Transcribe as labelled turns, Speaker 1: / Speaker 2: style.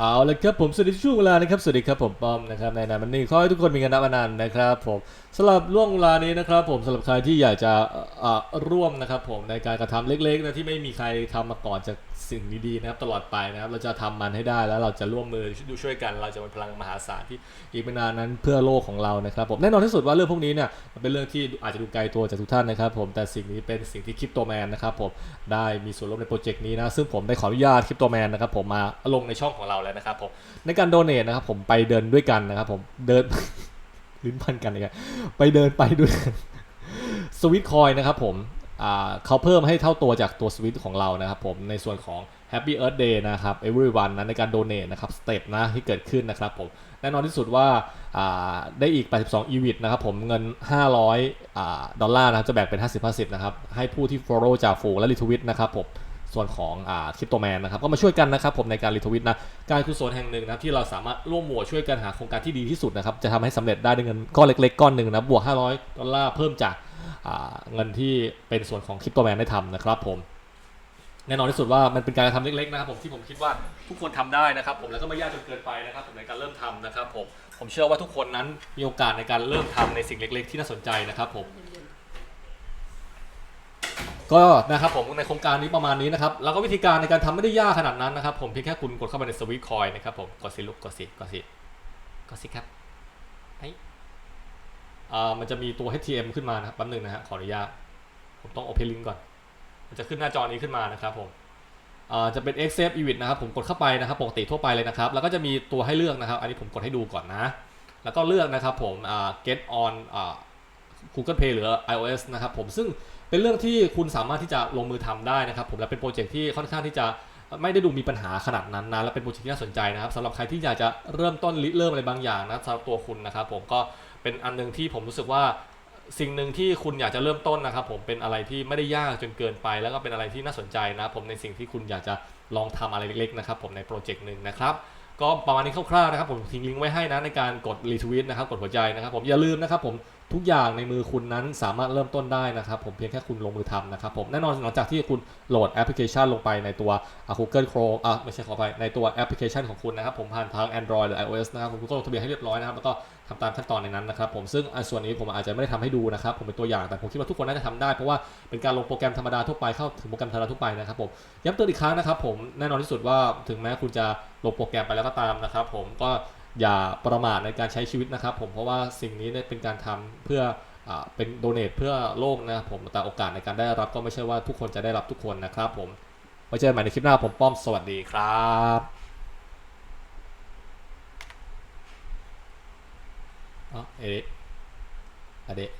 Speaker 1: เอาละครับผมสวัสดีช่วงเวลานะครับสวัสดีครับผมป้อมนะครับในนามมันนี่ขอให้ทุกคนมีเงินนับอนันต์นะครับผมสำหรับล่วงเวลานี้นะครับ ผมสำหรับใครที่อยากจะร่วมนะครับ ผมในการกระทำเล็กๆนะที่ไม่มีใครทำมาก่อนจากสิ่งดีๆนะครับตลอดไปนะครับ เราจะทำมันให้ได้แล้วเราจะร่วมมือดูช่วยกัน เราจะเป็นพลังมหาศาลที่อีกไม่นานนั้นเพื่อโลกของเรานะครับ ผมแน่นอนที่สุดว่าเรื่องพวกนี้เนี่ยมันเป็นเรื่องที่อาจจะดูไกลตัวจากทุกท่านนะครับ ผมแต่สิ่งนี้เป็นสิ่งที่คริปโตแมนนะครับผมได้มีส่วนร่วมในโปรเจกต์นี้นะซึ่งผมได้ขออนุญาตคริปโตแมนนะครับผมมาลงในช่องของเราแล้วนะครับผมในการโดเนทนะครับผมไปเดินด้วยกันนะครับผมเดินลิ้นพันกันเลยครับไปเดินไปด้วยสวิตคอยนะครับผมเขาเพิ่มให้เท่าตัวจากตัวสวิตของเรานะครับผมในส่วนของ Happy Earth Day นะครับ everyone นะในการโดเนทนะครับสเต็ปนะที่เกิดขึ้นนะครับผมแน่นอนที่สุดว่าาได้อีก 82อีวิตนะครับผมเงิน 500อดอลลาร์นะครับจะแบ่งเป็น 50-50 นะครับ ให้ผู้ที่ follow จากฝูงและรีทวิตนะครับผม ส่วนของอ่าคริปโตแมนนะครับก็มาช่วยกันนะครับผมในการรีทวิตนะการกุศลแห่งหนึ่งนะครับที่เราสามารถร่วมหัวช่วยกันหาโครงการที่ดีที่สุดนะครับจะทำให้สำเร็จได้ด้วยเงินก้อนเล็กๆก้อนหนึ่งนะบวก 500 ดอลลาร์เพิ่มจากเงินที่เป็นส่วนของคริปโตแมนได้ทำนะครับผมแน่นอนที่สุดว่ามันเป็นการกระทำเล็กๆนะครับผมที่ผมคิดว่าทุกคนทำได้นะครับ ผมแล้วก็ไม่ยากจนเกินไปนะครับผมในการเริ่มทำนะครับผมผมเชื่อว่าทุกคนนั้นมีโอกาสในการเริ่มทำในสิ่งเล็ก ๆ ที่น่าสนใจนะครับผม ก็นะครับผมในโครงการนี้ประมาณนี้นะครับแล้วก็วิธีการในการทำไม่ได้ยากขนาดนั้นนะครับ ผมเพียงแค่คุณกดเข้าไปในสวิตคอยนะครับผมกดสิลูกกดสิกดสิกดสิครับไออ่ามันจะมีตัว HTM ขึ้นมานะครับแป๊บหนึงนะฮะขออนุญาตผมต้อง Open Link ก่อน มันจะขึ้นหน้าจอนี้ขึ้นมานะครับผมอ่าจะเป็น Accept Event นะครับผมกดเข้าไปนะครับปกติทั่วไปเลยนะครับ แล้วก็จะมีตัวให้เลือกนะครับ อันนี้ผมกดให้ดูก่อนนะ แล้วก็เลือกนะครับผมอ่า get on อ่า Google Play หรือ iOS นะครับผมซึ่ง เป็นเรื่องที่คุณสามารถที่จะลงมือทำได้นะครับผมและเป็นโปรเจกต์ที่ค่อนข้างที่จะไม่ได้ดูมีปัญหาขนาดนั้นนะและเป็นโปรเจกต์ที่น่าสนใจนะครับสำหรับใครที่อยากจะเริ่มต้นริเริ่มอะไรบางอย่างนะสำหรับตัวคุณนะครับผมก็เป็นอันหนึงที่ผมรู้สึกว่าสิ่งหนึ่งที่คุณอยากจะเริ่มต้นนะครับผมเป็นอะไรที่ไม่ได้ยากจนเกินไป แล้วก็เป็นอะไรที่น่าสนใจนะผมในสิ่งที่คุณอยากจะลองทำอะไรเล็กๆนะครับผมในโปรเจกต์หนึ่งนะครับก็ประมาณนี้คร่าวๆนะครับผมทิ้งลิงก์ไว้ให้นะในการกดรีทวิตนะครับกดหัวใจนะครับผมอย่าลืมนะครับผม ทุกอย่างในมือคุณนั้นสามารถเริ่มต้นได้นะครับผมเพียงแค่คุณลงมือทำนะครับผมแน่นอนหลังจากที่คุณโหลดแอปพลิเคชันลงไปในตัวอ่า Google Chrome อะไม่ใช่ขอไปในตัวแอปพลิเคชันของคุณนะครับผมผ่านทาง Android หรือ iOS นะครับผมก็ลงทะเบียนให้เรียบร้อยนะครับแล้วก็ทำตามขั้นตอนในนั้นนะครับผมซึ่งส่วนนี้ผมอาจจะไม่ได้ทำให้ดูนะครับผมเป็นตัวอย่างแต่ผมคิดว่าทุกคนน่าจะทำได้เพราะว่าเป็นการลงโปรแกรมธรรมดาทั่วไปเข้าถึงโปรแกรมธรรมดาทั่วไปนะครับผมย้ำเตือนอีกครั้งนะครับผมแน่นอนที่สุดว่าถึงแม้คุณจะลงโปรแกรมไปแล้วก็ตามนะครับผมก็ อย่าประมาทในการใช้ชีวิตนะครับ ผมเพราะว่าสิ่งนี้เนี่ยเป็นการทำเพื่ออเป็นโดเนทเพื่อโลกนะครับผมแต่โอกาสในการได้รับก็ไม่ใช่ว่าทุกคนจะได้รับทุกคนนะครับผมไว้เจอกันใหม่ในคลิปหน้าผมป้อมสวัสดีครับอ๋อเอะอเดะ